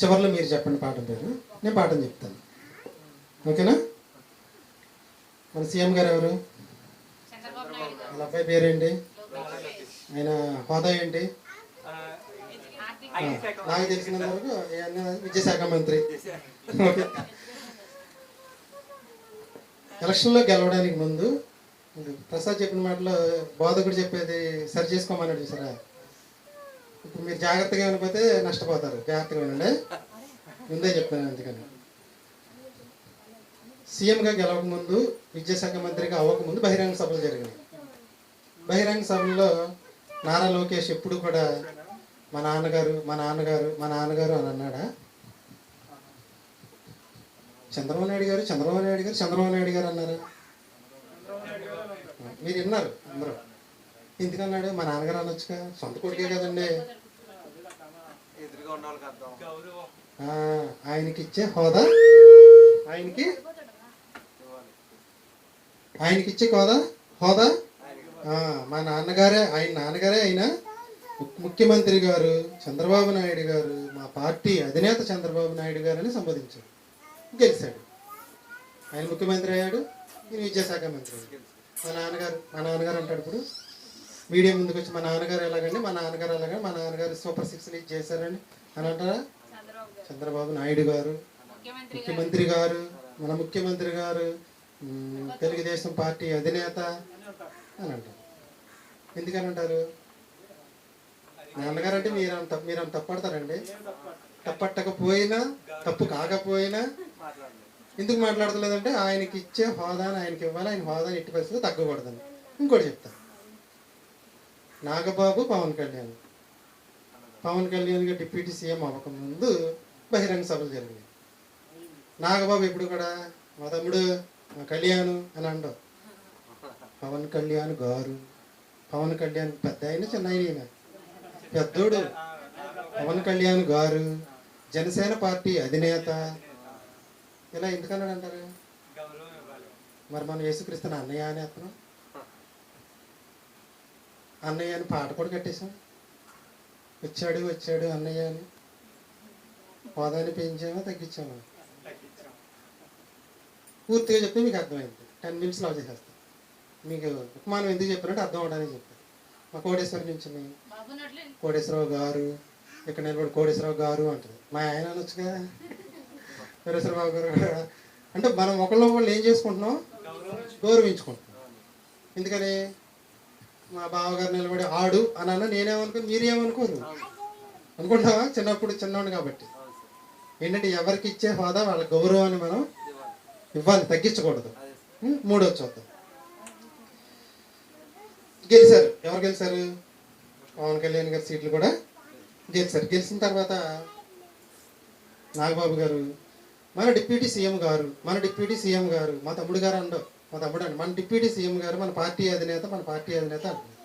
చివరిలో మీరు చెప్పండి పాఠం పేరు. నేను పాఠం చెప్తాను. ఓకేనా? మన సీఎం గారు ఎవరు? వాళ్ళ అబ్బాయి పేరేంటి? ఆయన హోదా ఏంటి? నాకు తెలిసినంత వరకు విద్యాశాఖ మంత్రి. ఓకే. ఎలక్షన్లో గెలవడానికి ముందు ప్రసాద్ చెప్పిన మాటలో బోధకుడు చెప్పేది సరి చేసుకోమన్నాడు చూసారా? ఇప్పుడు మీరు జాగ్రత్తగా వినకపోతే నష్టపోతారు. జాగ్రత్తగా వినండి ముందే చెప్తాను అందుకని. సీఎంగా గెలవక ముందు విద్యాశాఖ మంత్రిగా అవ్వకముందు బహిరంగ సభలు జరిగినాయి. బహిరంగ సభల్లో నారా లోకేష్ ఎప్పుడు కూడా మా నాన్నగారు మా నాన్నగారు మా నాన్నగారు అని అన్నాడా? చంద్రబాబు నాయుడు గారు చంద్రబాబు నాయుడు గారు చంద్రబాబు నాయుడు గారు అన్నారా? మీరు విన్నారు అందరూ. ఎందుకన్నాడు? మా నాన్నగారు అనొచ్చుగా. సొంత కొడుకే కదండి ఎదురుగా ఉన్న వాళ్ళకి అర్థం ఆ, ఆయనకి ఇచ్చే హోదా? ఆయనకి? ఆయనకి ఇచ్చే హోదా? హోదా? ఆ, మా నాన్నగారే ఆయన నాన్నగారే అయినా ముఖ్యమంత్రి గారు చంద్రబాబు నాయుడు గారు మా పార్టీ అధినేత చంద్రబాబు నాయుడు గారు అని సంబోధించాడు గెలిచాడు. ఆయన ముఖ్యమంత్రి అయ్యాడు ఈయన విద్యాశాఖ మంత్రి అయ్యాడు. మా నాన్నగారు మా నాన్నగారు అంటాడు ఇప్పుడు. మీడియా ముందుకు వచ్చి మా నాన్నగారు ఎలాగండి మా నాన్నగారు ఎలాగండి మా నాన్నగారు సూపర్ సిక్స్ ఇది చేశారండి అని అంటారా? చంద్రబాబు నాయుడు గారు ముఖ్యమంత్రి గారు మన ముఖ్యమంత్రి గారు తెలుగుదేశం పార్టీ అధినేత అని అంటారు. ఎందుకని అంటారు? నాన్నగారు అంటే మీరు అంత మీరు తప్పడతారండి? తప్పట్టకపోయినా తప్పు కాకపోయినా ఎందుకు మాట్లాడతలేదంటే ఆయనకి ఇచ్చే హోదాను ఆయనకి ఇవ్వాలి ఆయన హోదా ఎట్టి పరిస్థితి తగ్గకూడదని. ఇంకోటి చెప్తాను నాగబాబు పవన్ కళ్యాణ్. పవన్ కళ్యాణ్ గారు డిప్యూటీ సీఎం అవ్వకముందు బహిరంగ సభలు జరిగాయి. నాగబాబు ఎప్పుడు కూడా? మా తమ్ముడు మా కళ్యాణ్ అని అండవు పవన్ కళ్యాణ్ గారు పవన్ కళ్యాణ్ పెద్ద ఆయన చిన్న ఆయన పెద్దోడు. పవన్ కళ్యాణ్ గారు జనసేన పార్టీ అధినేత. ఇలా ఎందుకన్నాడు అంటారు? మరి మనం యేసుక్రీస్తుని అన్నయ్య అని అతను? అన్నయ్య అని పాట కూడా కట్టేశాం. వచ్చాడు వచ్చాడు అన్నయ్య అని. హోదాని పెంచామా తగ్గించామా? పూర్తిగా చెప్తే మీకు అర్థమైంది. టెన్ మినిట్స్లో చేసేస్తాను మీకు ఉపమానం ఎందుకు చెప్పారంటే అర్థం అవడానికి చెప్పాను మా కోటేశ్వరం నుంచి కోటేశ్వరరావు గారు ఇక్కడ నిలబడి కోటేశ్వరరావు గారు అంటది మా ఆయన అనొచ్చుగా కోటేశ్వరరావు గారు అంటే మనం ఒకళ్ళ ఒకళ్ళు ఏం చేసుకుంటున్నాం? గౌరవించుకుంటున్నాం. ఎందుకని? మా బావగారు నిలబడి ఆడు అని అన్న నేనేమనుకుని మీరేమనుకోరు. అనుకుంటావా? చిన్నప్పుడు చిన్నవాడు కాబట్టి. ఏంటంటే ఎవరికి ఇచ్చే హోదా వాళ్ళ గౌరవాన్ని మనం ఇవ్వాలి తగ్గించకూడదు. మూడో చూద్దాం. గెలిచారు. ఎవరు గెలిచారు? పవన్ కళ్యాణ్ గారి సీట్లు కూడా గెలిచారు. గెలిచిన తర్వాత నాగబాబు గారు మన డిప్యూటీ సీఎం గారు మన డిప్యూటీ సీఎం గారు మా తమ్ముడు గారు అండవు మా తమ్ముడు అండి. మన డిప్యూటీ సీఎం గారు మన పార్టీ అధినేత మన పార్టీ అధినేత అంటున్నారు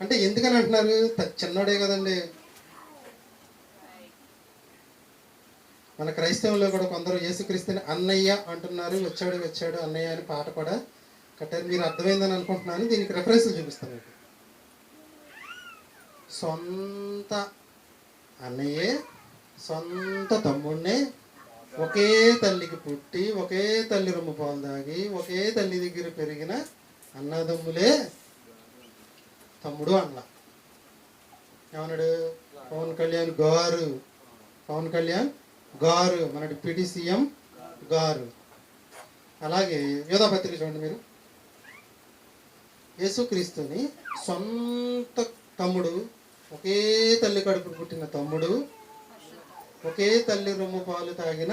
అంటే ఎందుకని అంటున్నారు? త- చిన్నోడే కదండి. మన క్రైస్తవంలో కూడా కొందరు యేసుక్రీస్తుని అన్నయ్య అంటున్నారు. వచ్చాడు వచ్చాడు అన్నయ్య అని పాట కూడా కట్టారు. మీరు అర్థమైందని అనుకుంటున్నాను. దీనికి రెఫరెన్స్లు చూపిస్తాను. మీకు సొంత అన్నయ్యే సొంత తమ్ముడినే ఒకే తల్లికి పుట్టి ఒకే తల్లి రొమ్ము పాలు తాగి ఒకే తల్లి దగ్గర పెరిగిన అన్నదమ్ములే తమ్ముడు అన్న. ఏమన్నాడు? పవన్ కళ్యాణ్ గారు. పవన్ కళ్యాణ్ గారు. మన పిడి సీఎం గారు. అలాగే యోధాపత్రిక చూడండి మీరు. యేసుక్రీస్తుని సొంత తమ్ముడు ఒకే తల్లి కడుపు పుట్టిన తమ్ముడు ఒకే తల్లి రొమ్ము పాలు తాగిన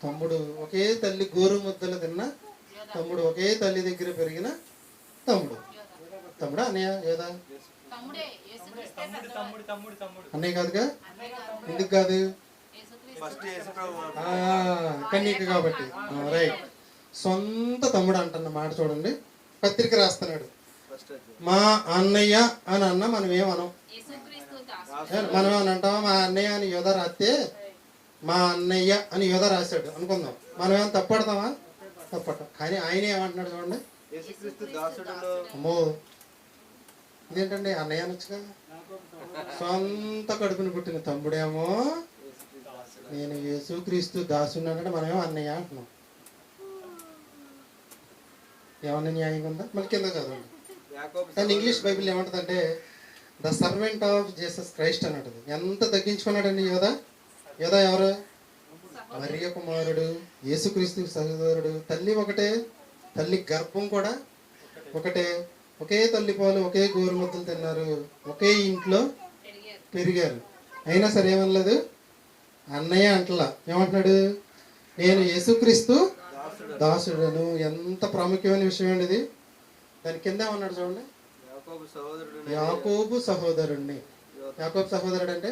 తమ్ముడు ఒకే తల్లి గోరు ముద్దలు తిన్న తమ్ముడు ఒకే తల్లి దగ్గర పెరిగిన తమ్ముడు. తమ్ముడా అన్నయ్య ఏదా? తమ్ముడే యేసుక్రీస్తే పెద్దవాడు. అన్నయ్య కాదుగా. ఎందుకు కాదు? యేసుక్రీస్తు ఫస్ట్ యేసు ప్రభు ఆ, కన్యక కాబట్టి. రైట్ సొంత తమ్ముడు అంటున్న మాట చూడండి. పత్రిక రాస్తున్నాడు. మా అన్నయ్య అని అన్న మనం ఏమనం మనం ఏమని అంటామా? మా అన్నయ్య అని యోధ రాస్తే మా అన్నయ్య అని యోధ రాశాడు. అనుకుందాం. మనం ఏమైనా తప్పడతామా? తప్పటం. కానీ ఆయన ఏమంటున్నాడు చూడండి. అమ్మో. ఇదేంటండి? అన్నయ్య అనొచ్చుగా? సొంత కడుపుని పుట్టిన తమ్ముడేమో? నేను యేసుక్రీస్తు దాసుని అంటే మనమేమో అన్నయ్య అంటున్నాం. ఏమన్నా న్యాయంగా ఉందా? మళ్ళీ కింద చదవండి. యాకోబు కానీ ఇంగ్లీష్ బైబిల్ ఏమంటుందంటే the servant of Jesus Christ అన్నట్టు. ఎంత తగ్గించుకున్నాడండి యోధ? యోధ ఎవరు? మరియ కుమారుడు యేసుక్రీస్తు సహోదరుడు. తల్లి ఒకటే తల్లి గర్భం కూడా ఒకటే. ఒకే తల్లి పాలు ఒకే గోరుముద్దలు తిన్నారు. ఒకే ఇంట్లో పెరిగారు. అయినా సరే ఏమనలేదు? అన్నయ్య అంటలా. ఏమంటున్నాడు? నేను యేసుక్రీస్తు దాసుడు దాసుడను. ఎంత ప్రాముఖ్యమైన విషయం అండి ఇది. దాని కింద ఏమన్నాడు చూడండి. యాకోబు సహోదరుడు యాకోబు సహోదరుణ్ణి. యాకోబు సహోదరుడు అంటే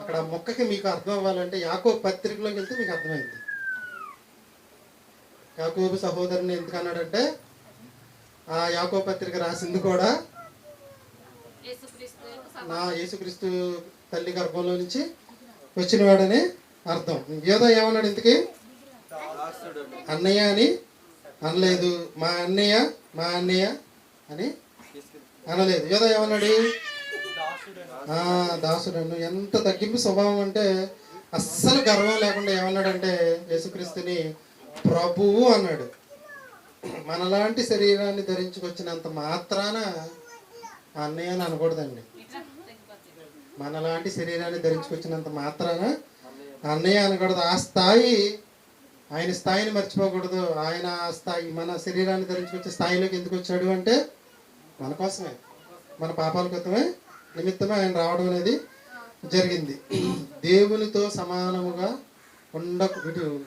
అక్కడ మొక్కకి మీకు అర్థం అవ్వాలంటే యాకోబు పత్రికలోకి వెళ్తే మీకు అర్థమైంది. యాకోబు సహోదరుని ఎందుకు అన్నాడంటే ఆ యాకోబు పత్రిక రాసింది కూడా. నా యేసుక్రీస్తు తల్లి గర్భంలో నుంచి వచ్చిన వాడని అర్థం. ఏదో ఏమన్నాడు ఇంతకీ? అన్నయ్య అని అనలేదు. మా అన్నయ్య మా అన్నయ్య అని అనలేదు. యోధ ఏమన్నాడు? ఆ, దాసుడను. ఎంత తగ్గింపు స్వభావం అంటే అస్సలు గర్వం లేకుండా ఏమన్నాడంటే యేసుక్రీస్తుని ప్రభువు అన్నాడు. మనలాంటి శరీరాన్ని ధరించుకొచ్చినంత మాత్రాన అన్నయ్య అని అనకూడదండి. మనలాంటి శరీరాన్ని ధరించుకొచ్చినంత మాత్రాన అన్నయ్య అనకూడదు. ఆ స్థాయి ఆయన స్థాయిని మర్చిపోకూడదు. ఆయన ఆ స్థాయి మన శరీరాన్ని ధరించుకొచ్చే స్థాయిలోకి ఎందుకు వచ్చాడు అంటే మన కోసమే. మన పాపాల కోసమే నిమిత్తమే ఆయన రావడం అనేది జరిగింది. దేవునితో సమానముగా ఉండ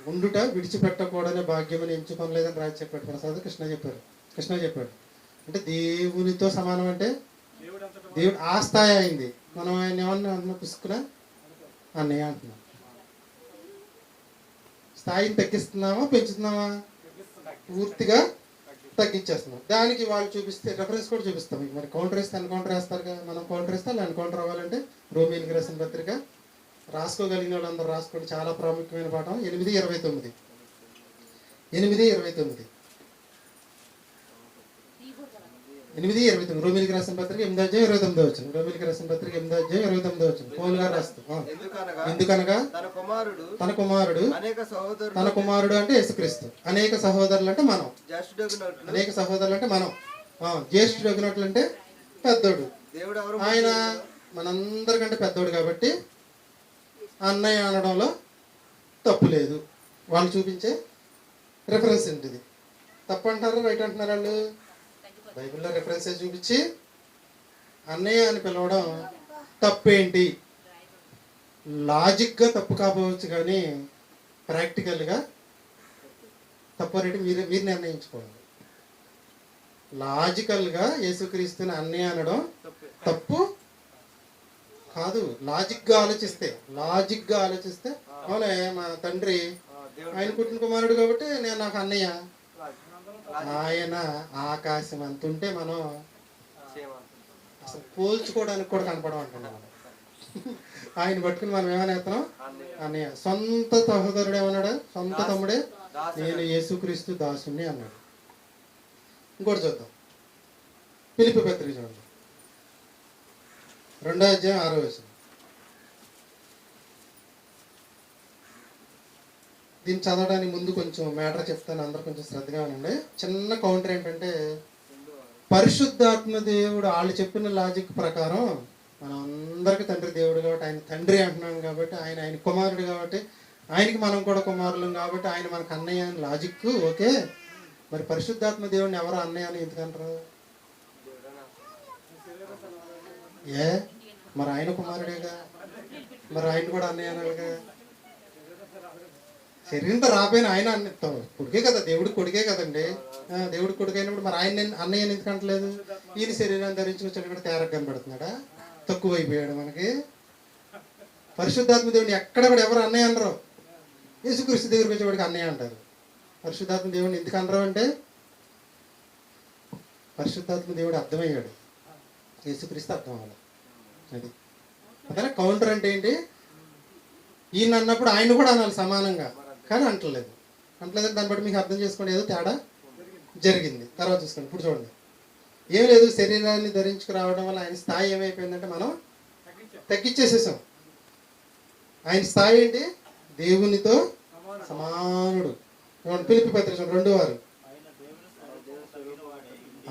ఉండుట విడిచిపెట్టకూడని భాగ్యమని ఎంచుకోలేదని రాజు చెప్పాడు. ప్రసాద్ కృష్ణ చెప్పారు కృష్ణ చెప్పాడు. అంటే దేవునితో సమానం అంటే దేవుడు ఆ స్థాయి అయింది. మనం ఆయన ఏమన్నా అన్న పుసుకున్నా అన్నయ్య అంటున్నాం స్థాయిని తగ్గిస్తున్నామా పెంచుతున్నామా? పూర్తిగా తగ్గించేస్తున్నాం. దానికి వాళ్ళు చూపిస్తే రెఫరెన్స్ కూడా చూపిస్తాం. మరి కౌంటర్ వేస్తే ఎన్కౌంటర్ వేస్తారు కదా. మనం కౌంటర్ వేస్తే వాళ్ళు ఎన్కౌంటర్ అవ్వాలంటే రోమియన్కి ఇన్గ్రేషన్ పత్రిక రాసుకోగలిగిన వాళ్ళందరూ రాసుకోండి. చాలా ప్రాముఖ్యమైన పాఠం. ఎనిమిది ఇరవై తొమ్మిది. ఎనిమిది ఇరవై తొమ్మిది. ఎనిమిది ఇరవై తొమ్మిది. రోమిలికి రాసిన పత్రిక ఎనిమిది అధ్యాయం ఇరవై తొమ్మిది వచ్చింది. రోమిలికి రాసిన పత్రిక ఎనిమిది అధ్యాయం ఇరవై తొమ్మిది వచ్చింది. పౌల్ గారు రాస్తాం ఆ. ఎందుకనగా ఎందుకనగా తన కుమారుడు తన కుమారుడు అనేక సహోదరులు తన కుమారుడు అంటే యేసుక్రీస్తు. అనేక సహోదరులు అంటే మనం. అనేక సహోదరులు అంటే మనం. జ్యేష్ఠుడు అగినట్లు అంటే పెద్దోడు. దేవుడు ఎవరు? ఆయన మనందరికంటే పెద్దోడు కాబట్టి అన్నయ్య అనడంలో తప్పు లేదు. వాళ్ళు చూపించే రెఫరెన్స్ ఏంటిది? తప్పు అంటారు? రైట్ అంటున్నారు వాళ్ళు? బైబిల్లో రెఫరెన్సెస్ చూపించి అన్నయ్య అని పిలవడం తప్పేంటి లాజిక్గా తప్పు కాకపోవచ్చు కానీ ప్రాక్టికల్గా తప్పు అనేది మీరు మీరు నిర్ణయించుకోండి లాజికల్గా యేసుక్రీస్తుని అన్నయ్య అనడం తప్పే. కాదు లాజిక్గా ఆలోచిస్తే లాజిక్గా ఆలోచిస్తే అవునే మా తండ్రి ఆయన పుట్టిన కుమారుడు కాబట్టి నేను నాకు అన్నయ్య. ఆయన ఆకాశం అంత ఉంటే మనం. అసలు పోల్చుకోవడానికి కూడా కనపడం అంటున్నాం ఆయన పట్టుకుని మనం ఏమైనా ఎత్తున్నాం అన్నయ్య. అన్నయ్య. సొంత సహోదరుడు ఏమన్నాడు? సొంత తమ్ముడే. నేను యేసుక్రీస్తు దాసుని అన్నాడు. ఇంకోటి చూద్దాం. పిలిపి పత్రిక చూడండి. రెండో అధ్యాయం ఆరో వచనం. దీన్ని చదవడానికి ముందు కొంచెం మ్యాటర్ చెప్తాను. అందరూ కొంచెం శ్రద్ధగా ఉండండి. చిన్న కౌంటర్ ఏంటంటే పరిశుద్ధాత్మ దేవుడు వాళ్ళు చెప్పిన లాజిక్ ప్రకారం మనం అందరికీ తండ్రి దేవుడు కాబట్టి ఆయన తండ్రి అంటున్నాం కాబట్టి ఆయన ఆయన కుమారుడు కాబట్టి ఆయనకి మనం కూడా కుమారులం కాబట్టి ఆయన మనకు అన్నయ్య అని లాజిక్ ఓకే మరి పరిశుద్ధాత్మ దేవుడిని ఎవరు అన్నయ్య అని ఎందుకంటారు? ఏ? మరి ఆయన కుమారుడేగా? మరి ఆయన కూడా అన్నయ్య అనాలిగా? శరీరంతో రాపోయిన ఆయన అన్న కొడుకే కదా దేవుడు కొడుకే కదండి. దేవుడు దేవుడి కొడుకు అయినప్పుడు మరి ఆయన అన్నయ్య ఎందుకు అంటలేదు? ఈయన శరీరాన్ని ధరించుకొచ్చాడు కూడా తేరగా కనబడుతున్నాడా? తక్కువ అయిపోయాడు మనకి. పరిశుద్ధాత్మ దేవుడిని ఎక్కడ కూడా ఎవరు అన్నయ్య అనరు. యేసుక్రీస్తు దగ్గరికి వచ్చేవాడికి అన్నయ్య అంటారు. పరిశుద్ధాత్మ దేవుడిని ఎందుకు అనరు అంటే? పరిశుద్ధాత్మ దేవుడు అర్థమయ్యాడు. యేసుక్రీస్తు అర్థం అవ్వాలి. అది. అదే కౌంటర్ అంటే ఏంటి? ఈయన అన్నప్పుడు ఆయన కూడా అనాలి సమానంగా. కానీ అంటలేదు. అంటలేదు దాన్ని బట్టి మీకు అర్థం చేసుకోండి ఏదో తేడా జరిగింది. తర్వాత చూసుకోండి ఇప్పుడు చూడండి. ఏం లేదు శరీరాన్ని ధరించుకు రావడం వల్ల ఆయన స్థాయి ఏమైపోయిందంటే మనం తగ్గించేసేసాం. ఆయన స్థాయి ఏంటి? దేవునితో సమానుడు. పిలిపి పత్రిక రెండు వారు.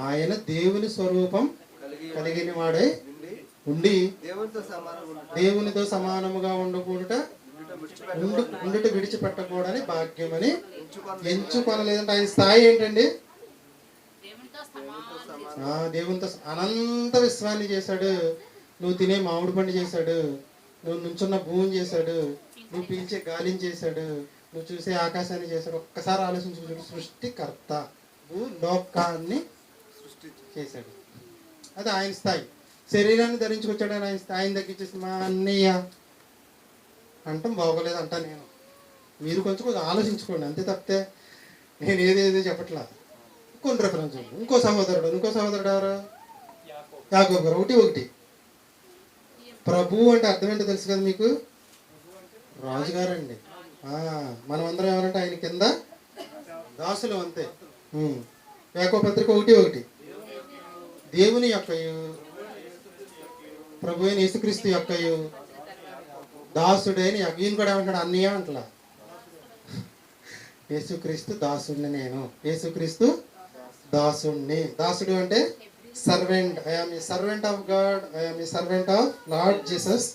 ఆయన దేవుని స్వరూపం కలిగి కలిగిన వాడై ఉండి దేవునితో సమానముగా ఉండకూడట ఉండు ఉండుట విడిచిపెట్టకూడని భాగ్యమని ఎంచుకొని ఎంచుకొనలేదంటే. ఆయన స్థాయి ఏంటండి? దేవునితో ఆ దేవునితో అనంత విశ్వాన్ని చేశాడు. నువ్వు తినే మామిడి పండు చేశాడు. నువ్వు నుంచున్న భూమిని చేశాడు. నువ్వు పీల్చే గాలిని చేశాడు. నువ్వు చూసే ఆకాశాన్ని చేశాడు. ఒక్కసారి ఆలోచించు సృష్టికర్త భూ లోకాన్ని సృష్టి చేశాడు. అది ఆయన స్థాయి. శరీరాన్ని ధరించుకొచ్చాడు ఆయన స్థాయిని తగ్గించేసి మా అన్నయ్య అంటాం బాగోలేదు అంటా నేను. మీరు కొంచెం కొంచెం ఆలోచించుకోండి అంతే తప్పితే నేను ఏదేదో చెప్పట్లా. కొన్ని రెఫరెన్స్ ఉంది. ఇంకో సహోదరుడు ఇంకో సహోదరుడు ఎవరు? యాకోబు ఒకటి ఒకటి. ప్రభు అంటే అర్థం ఏంటో తెలుసు కదా మీకు? రాజుగారండి. మనం అందరం ఎవరంటే ఆయన కింద దాసులు అంతే. యాకో పత్రిక ఒకటి ఒకటి. దేవుని యొక్క ప్రభు అయిన యేసుక్రీస్తు యొక్కయు దాసుడే అని ఈయన కూడా ఏమంటాడు? అన్నయ్య అంటలా. యేసుక్రీస్తు దాసుడిని నేను. యేసుక్రీస్తు దాసుడిని దాసుడు అంటే servant I'm a servant of God I'm a servant of Lord Jesus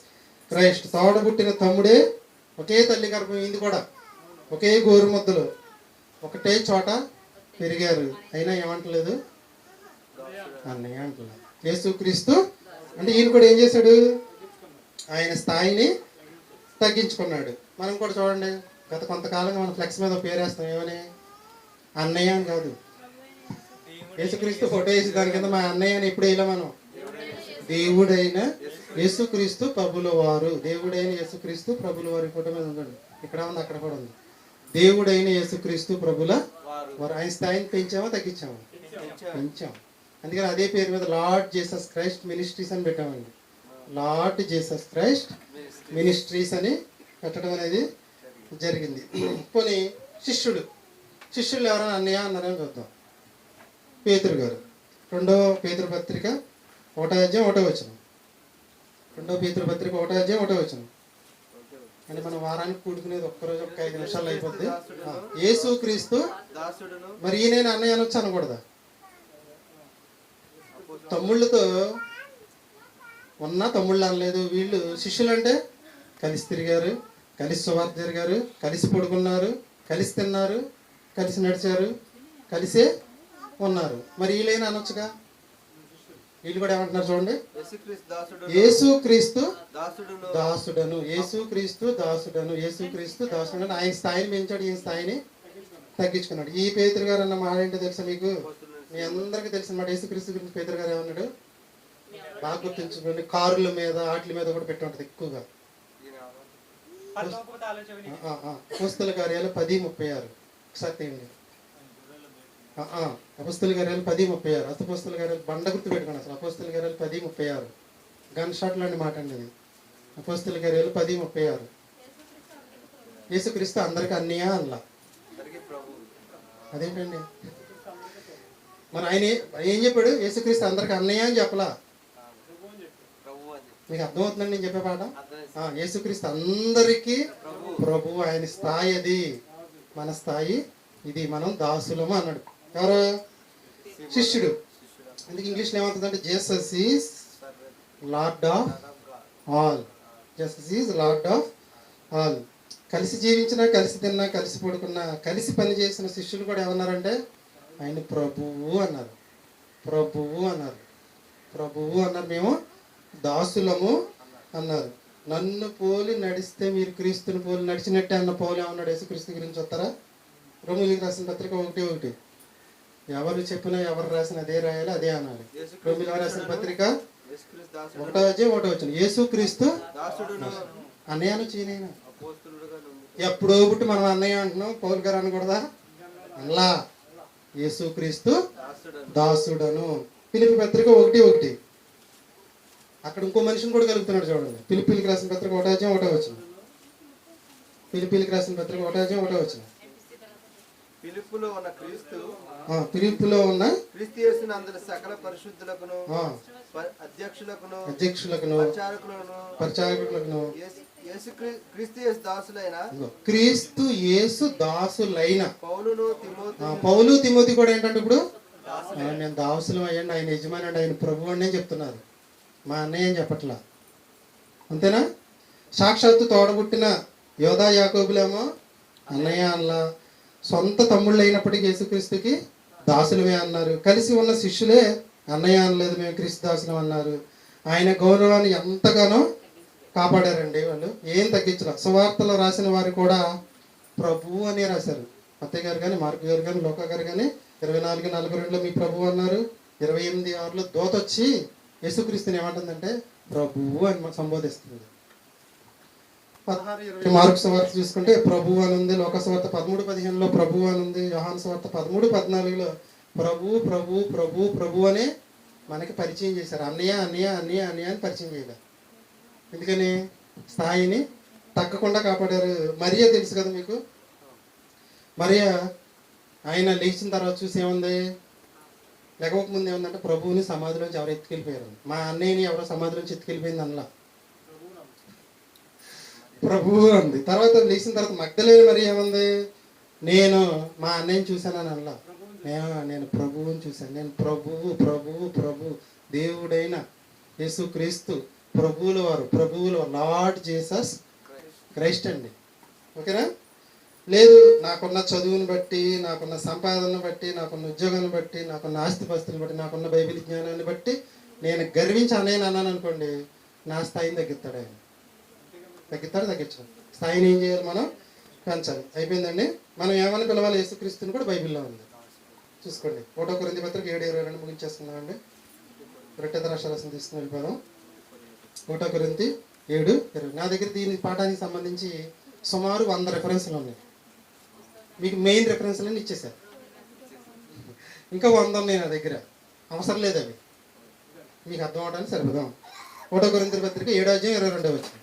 Christ. తోడబుట్టిన తమ్ముడే ఒకే తల్లి గర్భం ఇది కూడా. ఒకే గోరుముద్దలు ఒకటే చోట పెరిగారు. అయినా ఏమంటలేదు? అన్నయ్య అంటున్నారు యేసుక్రీస్తు అంటే ఈయన కూడా ఏం చేశాడు? ఆయన స్థాయిని తగ్గించుకున్నాడు. మనం కూడా చూడండి గత కొంతకాలంగా మనం ఫ్లెక్స్ మీద ఒక పేరు వేస్తాం ఏమని అన్నయ్య అని కాదు. యేసుక్రీస్తు ఫోటో వేసి దాని కింద మా అన్నయ్య అని ఇప్పుడు వేయలే మనం. దేవుడైన యేసుక్రీస్తు ప్రభుల వారు దేవుడైన యేసుక్రీస్తు ప్రభుల వారి ఫోటో మీద ఉందండి ఇక్కడ ఉంది అక్కడ కూడా ఉంది. దేవుడైన యేసుక్రీస్తు ప్రభుల వారు. ఆయన స్థాయిని పెంచామా తగ్గించామా. పెంచాం. అందుకని అదే పేరు మీద లార్డ్ జీసస్ క్రైస్ట్ మినిస్ట్రీస్ అని పెట్టామండి. లార్డ్ జీసస్ క్రైస్ట్ మినిస్ట్రీస్ అని పెట్టడం అనేది జరిగింది. కొన్ని శిష్యుడు శిష్యులు ఎవరైనా అన్నయ్య అన్నారని చూద్దాం. పేతురు గారు. రెండో పేతృపత్రిక పత్రిక ఒకటో అధ్యాయం ఒకటో వచ్చిన రెండో పేతురు పత్రిక ఒకటో అధ్యాయం ఒకటో వచ్చిన అంటే మనం వారానికి కూడుకునేది ఒక్కరోజు ఒక్క ఐదు నిమిషాలు అయిపోద్ది. ఏసు యేసు క్రీస్తు మరి నేను అన్నయ్య అనొచ్చు అనకూడదా? తమ్ముళ్ళతో ఉన్న తమ్ముళ్ళు అనలేదు. వీళ్ళు శిష్యులు అంటే కలిసి తిరిగారు కలిసి సువార్త జరిగారు కలిసి పడుకున్నారు కలిసి తిన్నారు కలిసి నడిచారు కలిసే ఉన్నారు. మరి వీళ్ళైనా అనొచ్చుగా? వీళ్ళు కూడా ఏమంటున్నారు చూడండి. యేసు క్రీస్తు దాసుడను. యేసు క్రీస్తు దాసుడను. యేసు క్రీస్తు దాసుడను. ఆయన స్థాయిని పెంచాడు. ఈయన స్థాయిని తగ్గించుకున్నాడు. ఈ పేతురు గారు అన్న మాట ఏంటో తెలుసా మీకు? మీ అందరికీ తెలిసిన మాట యేసుక్రీస్తు గురించి పేతురు గారు ఏమన్నాడు? బాగా గుర్తుంచుకోండి. కారుల మీద ఆటల మీద కూడా పెట్టి ఉంటుంది ఎక్కువగా. అపుస్తల కార్యాలు పది ముప్పై ఆరు. ఒకసారి తీయండి. ఆ, ఆ. అపుస్తల కార్యాలు పది ముప్పై ఆరు. అతపుస్తల కార్యాలు బండ గుర్తు పెట్టుకోండి అసలు. అపుస్తల కార్యాలు పది ముప్పై ఆరు. గన్ షాట్ లాంటి మాట అండి ఇది అపుస్తల కార్యాలు పది ముప్పై ఆరు. యేసుక్రీస్తు అందరికి అన్నయ్య ప్రభు. అదేంటండి? మరి ఆయన ఏ- చెప్పాడు? యేసుక్రీస్తు అందరికి అన్నయ్య అని చెప్పలా? మీకు అర్థమవుతుందండి నేను చెప్పే పాట యేసుక్రీస్తు అందరికీ ప్రభు ఆయన స్థాయి అది. మన స్థాయి ఇది మనం దాసులము అన్నాడు. ఎవరు? శిష్యుడు. అందుకే ఇంగ్లీష్లో ఏమవుతుందంటే Jesus is Lord of all justice is Lord of all కలిసి జీవించినా కలిసి తిన్నా కలిసి పడుకున్నా కలిసి పని చేసిన శిష్యులు కూడా ఏమన్నారంటే ఆయన ప్రభువు అన్నారు. ప్రభువు అన్నారు. ప్రభువు అన్నారు. మేము దాసులము అన్నారు. నన్ను పోలి నడిస్తే మీరు క్రీస్తుని పోలి నడిచినట్టే అన్న పౌలు ఏమన్నాడు యేసుక్రీస్తు గురించి వస్తారా రోమిలికి రాసిన పత్రిక ఒకటి ఒకటి. ఎవరు చెప్పినా ఎవరు రాసిన అదే రాయాలి అదే అనాలి. రోమిలి రాసిన పత్రిక యేసుక్రీస్తు ఒకటో అధ్యాయం ఒకటో వచ్చిన యేసు క్రీస్తు దాసుడును. అన్నయ్యను నుండి ఎప్పుడో పుట్టి మనం అన్నయ్య అంటున్నాం పౌల్ గారు అనకూడదా? అలా యేసు క్రీస్తు దాసుడను. పిలిపి పత్రిక ఒకటి ఒకటి. అక్కడ ఇంకో మనిషిని కూడా కలుగుతున్నాడు చూడండి. పిలిపిలికి రాసిన పత్రిక ఒకటో అధ్యాయం ఒకటో వచ్చిన పిలిపిలికి రాసిన పత్రిక ఒకటో అధ్యాయం ఒకటో వచ్చిన పిలుపులో ఉన్న క్రీస్తు పిలిపిలో ఉన్న క్రీస్తు యేసుని అందరి సకల పరిశుద్ధులకును అధ్యక్షులకును అధ్యక్షులకును పరిచారకులను పరిచారకులకును. యేసు- క్రీస్తు దాసులైన క్రీస్తు యేసు దాసులైన. పౌలును తిమోతి పౌలు తిమోతి కూడా ఏంటంటే ఇప్పుడు? నేను దాసులం అయ్యండి ఆయన యజమాని అండి ఆయన ప్రభు అని చెప్తున్నారు. మా అన్నయ్య ఏం చెప్పట్లా? అంతేనా? సాక్షాత్తు తోడబుట్టిన యోధా యాకోబులేమో అన్నయ్య అల్లా సొంత తమ్ముళ్ళు అయినప్పటికీ యేసుక్రీస్తుకి దాసులమే అన్నారు. కలిసి ఉన్న శిష్యులే అన్నయ్య అనలేదు మేము క్రీస్తు దాసులం అన్నారు. ఆయన గౌరవాన్ని ఎంతగానో కాపాడారండి వాళ్ళు. ఏం తగ్గించరు సువార్తలో రాసిన వారు కూడా ప్రభు అని రాశారు. అత్తయ్య గారు కానీ మార్కు గారు కానీ లోక గారు కానీ ఇరవై నాలుగు నలభై రెండులో మీ ప్రభు అన్నారు. ఇరవై ఎనిమిది ఆరులో దోత వచ్చి యేసుక్రీస్తుని ఏమంటుందంటే ప్రభువు అని మనం సంబోధిస్తుంది. పదహారు ఇరవై మార్కు సువార్త చూసుకుంటే ప్రభు అని ఉంది లోక సువార్త పదమూడు పదిహేనులో ప్రభు అని ఉంది యోహాను సువార్త పదమూడు పద్నాలుగులో ప్రభు ప్రభు ప్రభు ప్రభు అని మనకి పరిచయం చేశారు. అన్నయ్య అన్నయ్య అన్నయ్య అన్నయ్య అని పరిచయం చేయలేదు. ఎందుకని? స్థాయిని తగ్గకుండా కాపాడారు. మరియా తెలుసు కదా మీకు? మరియా ఆయన లేచిన తర్వాత చూసి ఏముంది? లేకపోక ముందు ఏముందంటే ప్రభువుని సమాధిలోంచి ఎవరు ఎత్తుకెళ్ళిపోయారు. మా అన్నయ్యని ఎవరో సమాధిలోంచి ఎత్తుకెళ్ళిపోయింది అనలా. ప్రభువు అంది. తర్వాత లేచిన తర్వాత మగ్ధలేని మరి ఏముంది? నేను మా అన్నయ్యని చూశానని అనలా. నేను నేను ప్రభువుని చూశాను. నేను ప్రభువు ప్రభువు ప్రభు దేవుడైన యేసు క్రీస్తు ప్రభువుల వారు ప్రభువుల వారు. లార్డ్ జీసస్ క్రైస్ట్ అండి. ఓకేనా? లేదు నాకున్న చదువుని బట్టి నాకున్న సంపాదనను బట్టి నాకున్న ఉద్యోగాన్ని బట్టి నాకున్న ఆస్తిపాస్తులను బట్టి నాకున్న బైబిల్ జ్ఞానాన్ని బట్టి నేను గర్వించి అన్నయ్యని అన్నాను అనుకోండి నా స్థాయిని తగ్గిస్తాడు ఆయన. తగ్గిస్తాడు తగ్గించాడు. స్థాయిని ఏం చేయాలి మనం? పెంచాలి. అయిపోయిందండి. మనం ఏమని పిలవాలి? యేసుక్రీస్తుని కూడా బైబిల్లో ఉంది. చూసుకోండి. ఒకటో కొరింది పత్రిక ఏడు ఇరవై రెండు ముగించేసుకున్నామండి రొట్టె ద్రాక్షరసం తీసుకుని వెళ్ళిపోదాం. ఒకటో కొరింది ఏడు ఇరవై నా దగ్గర దీని పాఠానికి సంబంధించి సుమారు వంద రెఫరెన్స్లు ఉన్నాయి. మీకు మెయిన్ రెఫరెన్స్లన్నీ ఇచ్చేసారు ఇంకా వంద ఉన్నాయి నా దగ్గర. అవసరం లేదు అవి. మీకు అర్థం అవడానికి సరిపోదాం. ఒకటో గురించి పత్రిక ఏడో అధ్యాయం ఇరవై రెండో వచ్చింది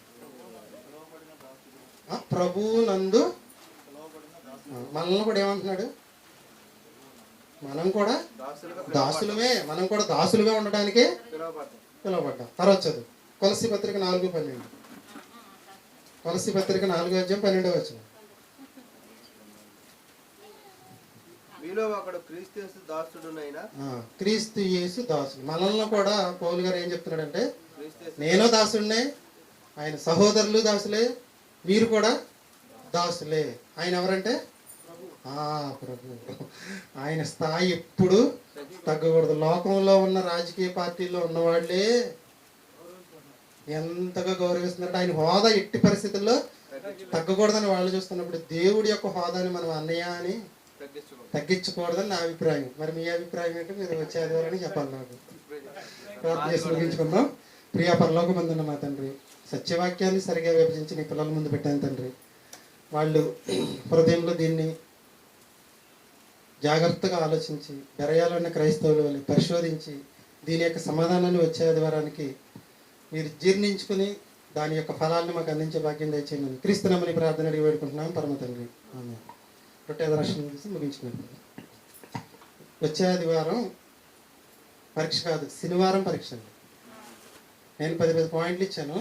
ప్రభువు నందు మనల్ని కూడా ఏమంటున్నాడు? మనం కూడా దాసులమే. మనం కూడా దాసులుగా ఉండడానికి పిలువబడ్డాం. తర్వాత చదువు. కొలసి పత్రిక నాలుగు పన్నెండు. కొలసి పత్రిక నాలుగు అధ్యాయం పన్నెండో వచ్చిన మీలో ఒకడు క్రీస్తు యేసు దాసుడునైనా? క్రీస్తు యేసు దాసులు మనల్ని కూడా పౌలు గారు ఏం చెప్తున్నాడంటే నేను దాసుడినే ఆయన సహోదరులు దాసులే మీరు కూడా దాసులే. ఆయన ఎవరంటే? ఆ ప్రభు. ఆయన స్థాయి ఎప్పుడు తగ్గకూడదు. లోకంలో ఉన్న రాజకీయ పార్టీల్లో ఉన్నవాళ్ళే ఎంతగా గౌరవిస్తున్నారంటే ఆయన హోదా ఎట్టి పరిస్థితుల్లో తగ్గకూడదని వాళ్ళు చూస్తున్నప్పుడు దేవుడి యొక్క హోదాని మనం అన్నయ్య అని తగ్గించకూడదని నా అభిప్రాయం. మరి మీ అభిప్రాయం ఏంటో? మీరు వచ్చే ఆదివారాన్ని చెప్పాలి నాకు. ప్రార్థన చేసి ముగించుకుందాం. ప్రియా పరలోక మందున్న మా తండ్రి సత్యవాక్యాన్ని సరిగా విభజించి నీ పిల్లల ముందు పెట్టాను తండ్రి. వాళ్ళు హృదయంలో దీన్ని జాగ్రత్తగా ఆలోచించి బెరయాలన్న క్రైస్తవులు వాళ్ళు పరిశోధించి దీని యొక్క సమాధానాన్ని వచ్చే ఆదివారానికి మీరు జీర్ణించుకుని దాని యొక్క ఫలాన్ని మాకు అందించే భాగ్యం దయచేయండి క్రీస్తునమని ప్రార్థన అడిగి వేడుకుంటున్నాం. పరమ తండ్రి. ఆమె రొట్టె దర్శనం చేసి ముగించుకున్నాం. వచ్చే ఆదివారం పరీక్ష కాదు శనివారం పరీక్ష అండి. నేను పది పది పాయింట్లు ఇచ్చాను.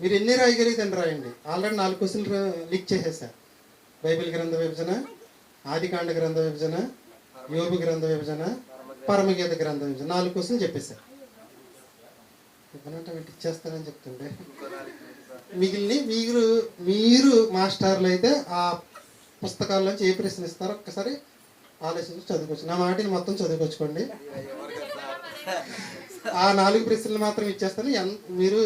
మీరు ఎన్ని రాయగలిగితే రాయండి. ఆల్రెడీ నాలుగు క్వశ్చన్లు లీక్ చేసేసారు బైబిల్ గ్రంథ విభజన ఆదికాండ గ్రంథ విభజన యోగి గ్రంథ విభజన పరమగీత గ్రంథ విభజన నాలుగు క్వశ్చన్లు చెప్పేశారు ఇవ్వనంటే వీటి ఇచ్చేస్తానని చెప్తుండే. మిగిలిన మీరు మీరు మాస్టర్లు అయితే ఆ పుస్తకాల్లోంచి ఏ ప్రశ్న ఇస్తారో ఒక్కసారి ఆలోచించి చదువుకోవచ్చు. నా మాటని మొత్తం చదువుకొచ్చుకోండి. ఆ నాలుగు ప్రశ్నలు మాత్రం ఇచ్చేస్తాను. మీరు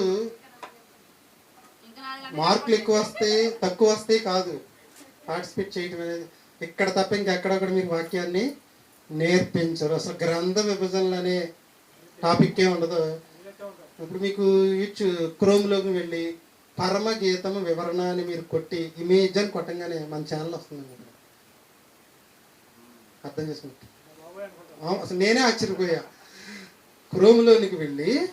మార్కులు ఎక్కువ వస్తాయి తక్కువ వస్తాయి కాదు. పార్టిసిపేట్ చేయటం అనేది ఇక్కడ తప్ప ఇంకెక్కడ మీరు వాక్యాన్ని నేర్పించరు. అసలు గ్రంథ విభజనలు అనే టాపిక్ ఏ ఉండదు. ఇప్పుడు మీకు ఇచ్చు క్రోమ్లోకి వెళ్ళి పరమ గీతము వివరణ అని మీరు కొట్టి ఇమేజ్ అని కొట్టంగానే మన ఛానల్ వస్తుంది. అర్థం చేసుకుంటే. అసలు నేనే ఆశ్చర్యపోయా. క్రోమ్లోనికి వెళ్ళి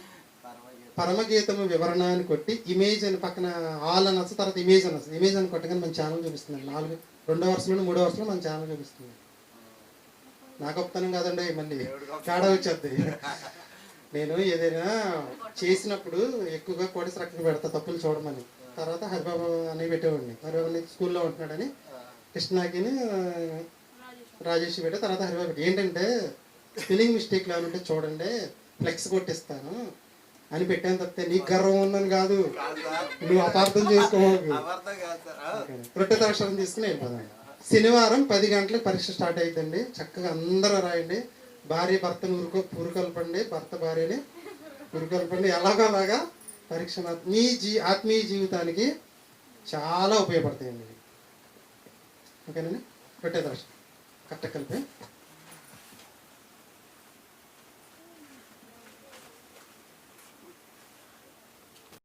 పరమగీతము వివరణ అని కొట్టి ఇమేజ్ అని పక్కన ఆల్ అని వస్తుంది తర్వాత ఇమేజ్ అని వస్తుంది. ఇమేజ్ అని కొట్టగానే మన ఛానల్ చూపిస్తుంది. నాలుగు రెండో వరుసలో మూడో వరుసలో మన ఛానల్ చూపిస్తుంది. నా గొప్పతనం కాదండి మళ్ళీ తేడా వచ్చేద్ది నేను ఏదైనా చేసినప్పుడు ఎక్కువగా కోడిస్ రక్షణ పెడతా తప్పులు చూడమని. తర్వాత హరిబాబు అని పెట్టేవాడిని. హరిబాబు స్కూల్లో ఉంటున్నాడని కృష్ణాకిని రాజేష్ పెట్టే తర్వాత హరిబాబు ఏంటంటే స్పెల్లింగ్ మిస్టేక్లు ఏమైనా ఉంటే చూడండి ఫ్లెక్స్ కొట్టిస్తాను అని పెట్టాను తప్పితే నీకు గర్వం ఉందని కాదు. నువ్వు అపార్థం చేసుకోవాలి అక్షరం తీసుకుని వెళ్ళిపోదాం. శనివారం పది గంటలకు పరీక్ష స్టార్ట్ అవుతుందండి చక్కగా అందరూ రాయండి. భార్య భర్తను ఉరుకో పురుకొల్పండి భర్త భార్యని పురుకొల్పండి ఎలాగోలాగా పరీక్ష మీ జీ ఆత్మీయ జీవితానికి చాలా ఉపయోగపడతాయండి ఓకేనండి? రొట్టె దర్శనం కట్ట కలిపి.